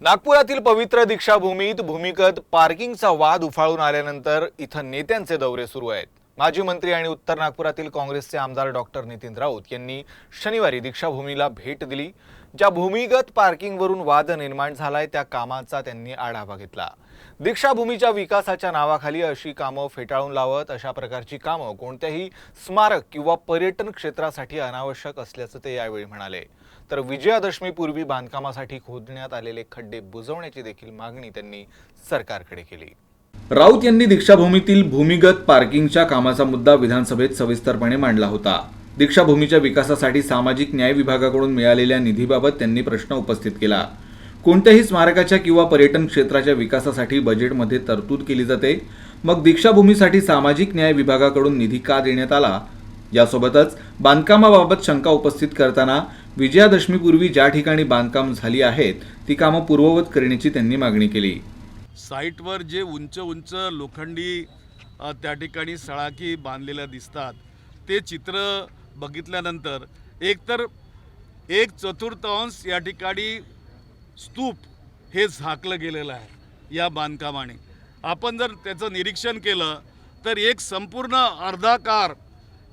नागपुरातील पवित्र दीक्षाभूमीत भूमिगत पार्किंगचा वाद उफाळून आल्यानंतर इथं नेत्यांचे दौरे सुरू आहेत. माजी मंत्री आणि उत्तर नागपुरातील काँग्रेसचे आमदार डॉक्टर नितीन राऊत यांनी शनिवारी दीक्षाभूमीला भेट दिली ज्या भूमिगत पार्किंगवरून वाद निर्माण झालाय त्या कामाचा त्यांनी आढावा घेतला. दीक्षाभूमीच्या विकासाच्या नावाखाली अशी कामं फेटाळून लावत अशा प्रकारची कामं कोणत्याही स्मारक किंवा पर्यटन क्षेत्रासाठी अनावश्यक असल्याचं ते यावेळी म्हणाले. तर विजयादशमीपूर्वी बांधकामासाठी खोदण्यात आलेले खड्डे बुजवण्याची देखील मागणी त्यांनी सरकारकडे केली. राऊत यांनी दीक्षाभूमीतील भूमिगत पार्किंगच्या कामाचा मुद्दा विधानसभेत सविस्तरपणे मांडला होता. दीक्षाभूमीच्या विकासासाठी सामाजिक न्याय विभागाकडून मिळालेल्या निधीबाबत त्यांनी प्रश्न उपस्थित केला. कोणत्याही स्मारकाच्या किंवा पर्यटन क्षेत्राच्या विकासासाठी बजेटमध्ये तरतूद केली जाते. मग दीक्षाभूमीसाठी सामाजिक न्याय विभागाकडून निधी का देण्यात आला? यासोबतच बांधकामाबाबत शंका उपस्थित करताना विजयादशमीपूर्वी ज्या ठिकाणी बांधकाम झाली आहेत ती कामं पूर्ववत करण्याची त्यांनी मागणी केली. साईटवर जे उंच उंच लोखंडी त्या ठिकाणी सळाकी बांधलेल्या दिसतात ते चित्र बघितल्यानंतर एकतर एक चतुर्थांश या ठिकाणी स्तूप हे झाकलं गेलेलं आहे या बांधकामाने. आपण जर त्याचं निरीक्षण केलं तर एक संपूर्ण अर्धाकार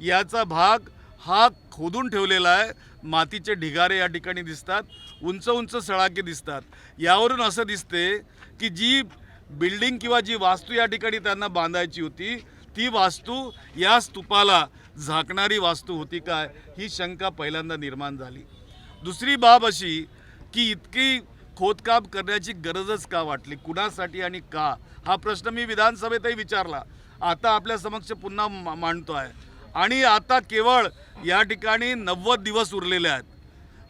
याचा भाग हा खोदून ठेवलेला आहे. मातीचे ढिगारे या ठिकाणी दिसतात. उंच उंच सळाके दिसतात. यावरून असं दिसते की जी बिल्डिंग किंवा जी वास्तू या ठिकाणी त्यांना बांधायची होती ती वास्तू या स्तूपाला झाकणारी वास्तू होती काय ही शंका पहिल्यांदा निर्माण झाली. दुसरी बाब अशी की इतकी खोदकाम करण्याची गरजच का वाटली? कुणासाठी आणि का? हा प्रश्न मी विधानसभेतही विचारला. आता आपल्या समक्ष पुन्हा मा- मांडतो आहे आणि आता केवळ या ठिकाणी नव्वद दिवस उरलेले आहेत.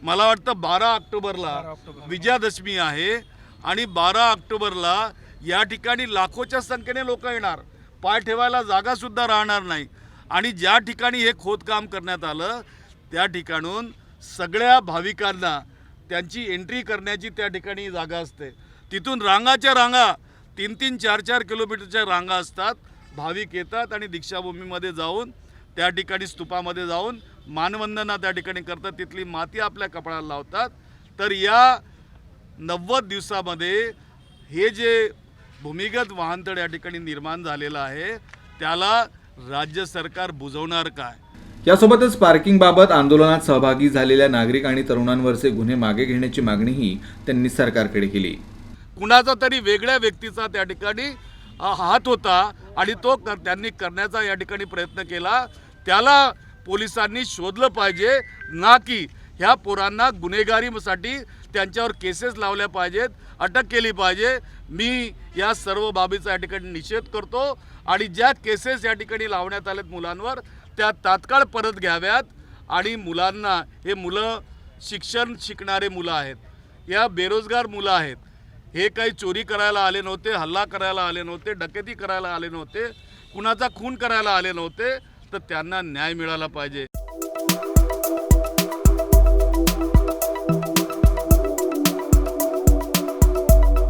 मला वाटतं बारा ऑक्टोबरला विजयादशमी आहे आणि बारा ऑक्टोबरला या ठिकाणी लाखोच्या संख्येने लोक येणार. पाय ठेवायला जागासुद्धा राहणार नाही. आणि ज्या ठिकाणी हे खोदकाम करण्यात आलं त्या ठिकाणून सगळ्या भाविकांना त्यांची एंट्री करण्याची त्या ठिकाणी जागा असते. तिथून रांगाच्या रांगा तीन तीन चार चार किलोमीटरच्या रांगा असतात. भाविक येतात आणि दीक्षाभूमीमध्ये जाऊन त्या ठिकाणी स्तूपामध्ये जाऊन मानवंदना त्या ठिकाणी करतात. तिथली माती आपल्या कपाळाला लावतात. तर या नव्वद दिवसामध्ये हे जे भूमिगत वाहनतळ या ठिकाणी निर्माण झालेलं आहे त्याला राज्य सरकार बुजवणार काय? यासोबतच पार्किंग बाबत आंदोलनात सहभागी झालेल्या नागरिक आणि तरुणांवरचे गुन्हे मागे घेण्याची मागणीही त्यांनी सरकारकडे केली. कुणाचा तरी वेगळ्या व्यक्तीचा त्या ठिकाणी हात होता आणि तो कर त्यांनी करण्याचा या ठिकाणी प्रयत्न केला. त्याला पोलिसांनी शोधलं पाहिजे ना की ह्या पोरांना गुन्हेगारीसाठी त्यांच्यावर केसेस लावल्या पाहिजेत अटक केली पाहिजे. मी या सर्व बाबीचा या ठिकाणी निषेध करतो आणि ज्या केसेस या ठिकाणी लावण्यात आल्यात मुलांवर त्या तात्काळ परत घ्याव्यात आणि मुलांना हे मुलं शिक्षण शिकणारे मुलं आहेत या बेरोजगार मुलं आहेत हे काही चोरी करायला आले नव्हते हल्ला करायला आले नव्हते डकैती करायला आले नव्हते कुणाचा खून करायला आले नव्हते तर त्यांना न्याय मिळाला पाहिजे.